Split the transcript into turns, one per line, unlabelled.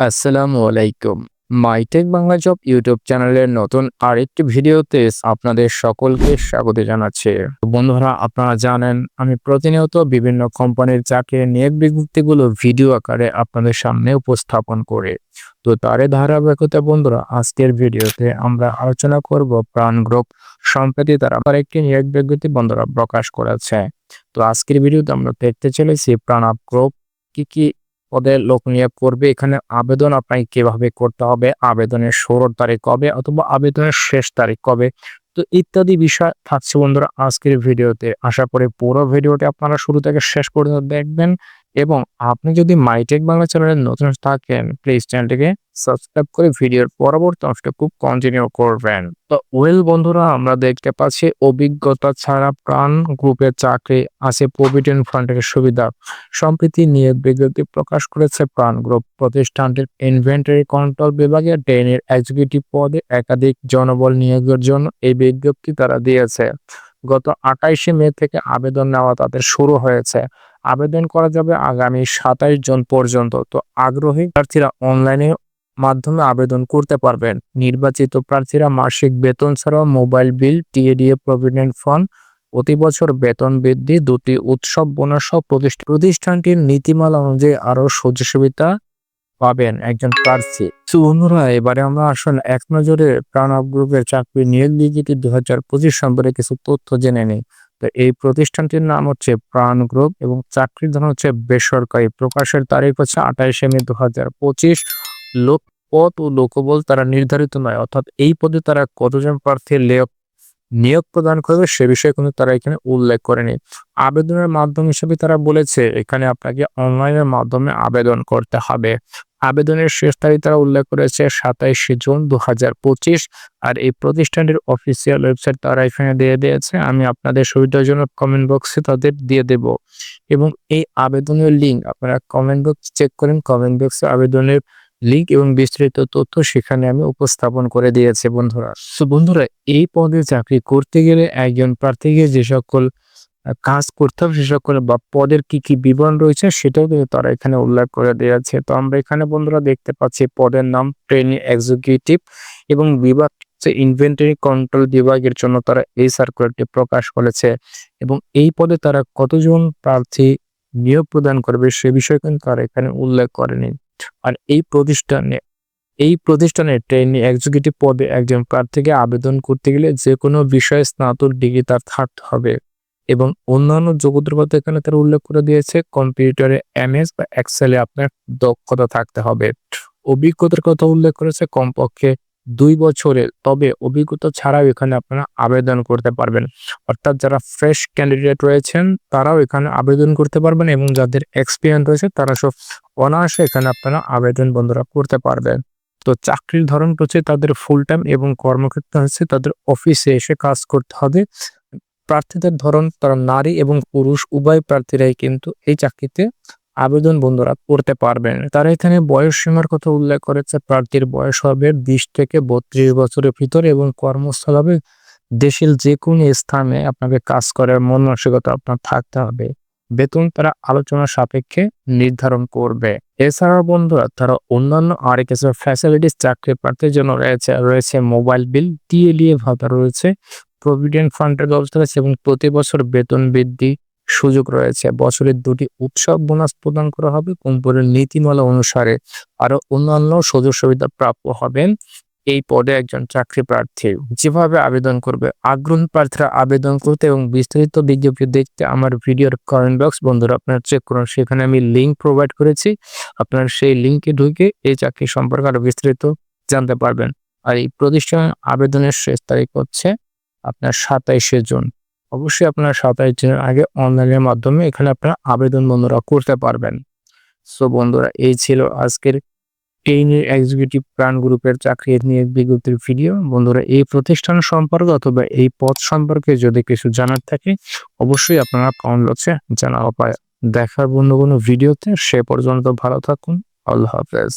আসসালামু আলাইকুম। MyTech Bangla job YouTube চ্যানেলের নতুন আরেকটি ভিডিওতে আপনাদের সকলকে স্বাগত জানাচ্ছি। বন্ধুরা, আপনারা জানেন, আমি প্রতিনিয়ত বিভিন্ন কোম্পানির চাকরি নিয়োগ বিজ্ঞপ্তিগুলো ভিডিও আকারে আপনাদের সামনে উপস্থাপন করে। তো তারে ধারাবাহিকতা বন্ধুরা, আজকের ভিডিওতে আমরা আলোচনা করব প্রাণ গ্রুপ সম্প্রতি তারা আবার একটি নিয়োগ বিজ্ঞপ্তি বন্ধুরা প্রকাশ করেছে। তো আজকের ভিডিওতে আমরা দেখতে চলেছি প্রাণ আপ গ্রুপ, কি কি পদে লোক নিয়োগ করবে। এখানে আবেদন আপনাকে কীভাবে করতে হবে? আবেদনের ষোলোর তারিখ কবে অথবা আবেদনের শেষ তারিখ কবে? তো ইত্যাদি বিষয় থাকছে বন্ধুরা আজকের ভিডিওতে। আশা করি পুরো ভিডিওটি আপনারা শুরু থেকে শেষ পর্যন্ত দেখবেন। এবং আপনি যদি মাইটেক বাংলা চ্যানেলের নতুন থাকেন প্লিজ চ্যানেলটিকে সাবস্ক্রাইব করে ভিডিওর পরবর্তী অংশটা খুব কন্টিনিউ করবেন। তো ওয়েল বন্ধুরা, আমরা দেখতে পাচ্ছি অভিজ্ঞতা ছাড়া প্রাণ গ্রুপের চাকরি আছে প্রভিডেন্ট ফান্ডের সুবিধা। সম্প্রতি নিয়োগ বিজ্ঞপ্তি প্রকাশ করেছে প্রাণ গ্রুপ প্রতিষ্ঠানটির ইনভেন্টারি কন্ট্রোল বিভাগে ডেনের এক্সিকিউটিভ পদে একাধিক জনবল নিয়োগের জন্য এই বিজ্ঞপ্তি তারা দিয়েছে। গত আঠাইশে মে থেকে আবেদন নেওয়া তাদের শুরু হয়েছে। আবেদন করা যাবে আগামী সাতাইশ জন পর্যন্ত। তো আগ্রহী প্রার্থীরা অনলাইনে মাধ্যমে আবেদন করতে পারবেন। নির্বাচিত প্রার্থীরা মাসিক বেতন ছাড়াও mobile bill, TA DA provident fund প্রতি বছর বেতন বৃদ্ধি, দুটি উৎসব, বোনাস সহ প্রতিষ্ঠা- প্রতিষ্ঠানটির নীতিমালা অনুযায়ী আরও সুযোগ সুবিধা পাবেন একজন প্রার্থী। তো বন্ধুরা, এবারে আমরা আসুন এক নজরে প্রাণব গ্রুপের চাকরি নিয়োগ বিজ্ঞপ্তি দু হাজার পঁচিশ সম্পর্কে কিছু তথ্য জেনে নিই। তো এই প্রতিষ্ঠানটির নাম হচ্ছে প্রাণ গ্রুপ এবং চাকরির ধরন হচ্ছে বেসরকারি। প্রকাশের তারিখ হচ্ছে আঠাইশে মে দু হাজার পঁচিশ। লোক পদ ও লোকবল তারা নির্ধারিত নয়, অর্থাৎ এই পদে তারা কতজন প্রার্থী নিয়োগ নিয়োগ প্রদান করবে সে বিষয়ে কিন্তু তারা এখানে উল্লেখ করেনি। আবেদনের মাধ্যম হিসেবে তারা বলেছে, এখানে আপনাকে অনলাইনের মাধ্যমে আবেদন করতে হবে। আবেদনের শেষ তারিখ তারা উল্লেখ করেছে সাতাইশে জুন দু হাজার পঁচিশ। আর এই প্রতিষ্ঠানটির অফিসিয়াল ওয়েবসাইট তারা এখানে দিয়ে দিয়েছে। আমি আপনাদের সুবিধার জন্য কমেন্ট বক্সে তাদের দিয়ে দেব। এবং এই আবেদনের লিঙ্ক আপনারা কমেন্ট বক্স চেক করেন। কমেন্ট বক্সে আবেদনের লিঙ্ক এবং বিস্তৃত তথ্য সেখানে আমি উপস্থাপন করে দিয়েছি বন্ধুরা। তো বন্ধুরা, এই পদে চাকরি করতে গেলে একজন প্রার্থীকে যে সকল কাজ করতে হবে, সে সকল বা পদের কি কি বিবরণ রয়েছে সেটাও কিন্তু তারা এখানে উল্লেখ করে দিয়েছে তো আমরা এখানে বন্ধুরা দেখতে পাচ্ছি পদের নাম, ট্রেনিং এক্সিকিউটিভ এবং বিভাগ ইনভেন্টরি কন্ট্রোল বিভাগের জন্য তারা এই সার্কুলারটি প্রকাশ করেছে এবং এই পদে তারা কতজন প্রার্থী নিয়োগ প্রদান করবে সে বিষয়ে কিন্তু তারা এখানে উল্লেখ করেনি। আর এই প্রতিষ্ঠানে এই প্রতিষ্ঠানে ট্রেনি এক্সিকিউটিভ পদে একজন প্রার্থীকে আবেদন করতে গেলে যে কোনো বিষয়ে স্নাতক ডিগ্রি তার থাকতে হবে। এবং অন্যান্য কথা এখানে তারা উল্লেখ করে দিয়েছে কম্পিউটারে এমএস বা এক্সেলে আপনার দক্ষতা থাকতে হবে। অভিজ্ঞতার কথা উল্লেখ করেছে, কমপক্ষে দুই বছরের তবে অভিজ্ঞতা ছাড়াও এখানে আপনারা আবেদন করতে পারবেন। অর্থাৎ যারা ফ্রেশ ক্যান্ডিডেট রয়েছেন, তারাও এখানে আবেদন করতে পারবেন এবং যাদের এক্সপিরিয়েন্স রয়েছে, তারা সব অনায়াসে এখানে আপনারা আবেদন বন্ধুরা করতে পারবেন। তো চাকরির ধরন হচ্ছে তাদের ফুল টাইম এবং কর্মক্ষেত্র হচ্ছে তাদের অফিসে এসে কাজ করতে হবে। প্রার্থীদের ধরন, তারা নারী এবং পুরুষ, উভয় প্রার্থীরাই কিন্তু এই চাকরিতে আবেদন বন্ধুরা করতে পারবেন। তারা এখানে বয়স সীমার কথা উল্লেখ করেছে, প্রার্থীর বয়স হবে বিশ থেকে বত্রিশ বছরের ভিতরে এবং কর্মস্থল হবে দেশের যে কোনো স্থানে আপনাকে কাজ করার মন মানসিকতা আপনার থাকতে হবে। বেতন তারা আলোচনা সাপেক্ষে নির্ধারণ করবে। এছাড়া বন্ধুরা, তারা অন্যান্য আর কিছু ফ্যাসিলিটিস চাকরি প্রার্থীর জন্য রয়েছে রয়েছে মোবাইল বিল টিএলিএ ভাতা রয়েছে প্রভিডেন্ট ফান্ডের ব্যবস্থা রয়েছে এবং প্রতি বছর বেতন বৃদ্ধি সুযোগ রয়েছে। বছরের দুটি উৎসব বোনাস প্রদান করা হবে। কোম্পানির নীতিমালা অনুসারে আরও অন্যান্য সুযোগ সুবিধা প্রাপ্য হবেন। এই পদে একজন চাকরি প্রার্থী যেভাবে আবেদন করবে, আগ্রহী প্রার্থীরা আবেদন করতে এবং বিস্তারিত বিজ্ঞপ্তি দেখতে আমার ভিডিওর কমেন্ট বক্স বন্ধুরা, আপনারা চেক করুন, সেখানে আমি লিঙ্ক প্রোভাইড করেছি। আপনারা সেই লিঙ্কে ঢুকে এই চাকরি সম্পর্কে আরও বিস্তারিত জানতে পারবেন। আর এই প্রতিষ্ঠানের আবেদনের শেষ তারিখ হচ্ছে আপনার সাতাইশে জুন। অবশ্যই আপনার সাতাইশ জুনের আগে অনলাইনের মাধ্যমে এখানে আপনারা আবেদন বন্ধুরা করতে পারবেন। সো বন্ধুরা, এই ছিল আজকের ট্রেনিং এক্সিকিউটিভ প্রাণ গ্রুপের চাকরি নিয়ে বিজ্ঞপ্তির ভিডিও। বন্ধুরা, এই প্রতিষ্ঠান সম্পর্কে অথবা এই পদ সম্পর্কে যদি কিছু জানার থাকে, অবশ্যই আপনারা কমেন্ট বক্সে জানাও পায় দেখার বন্ধু কোনো ভিডিওতে সে পর্যন্ত ভালো থাকুন। আল্লাহ হাফেজ।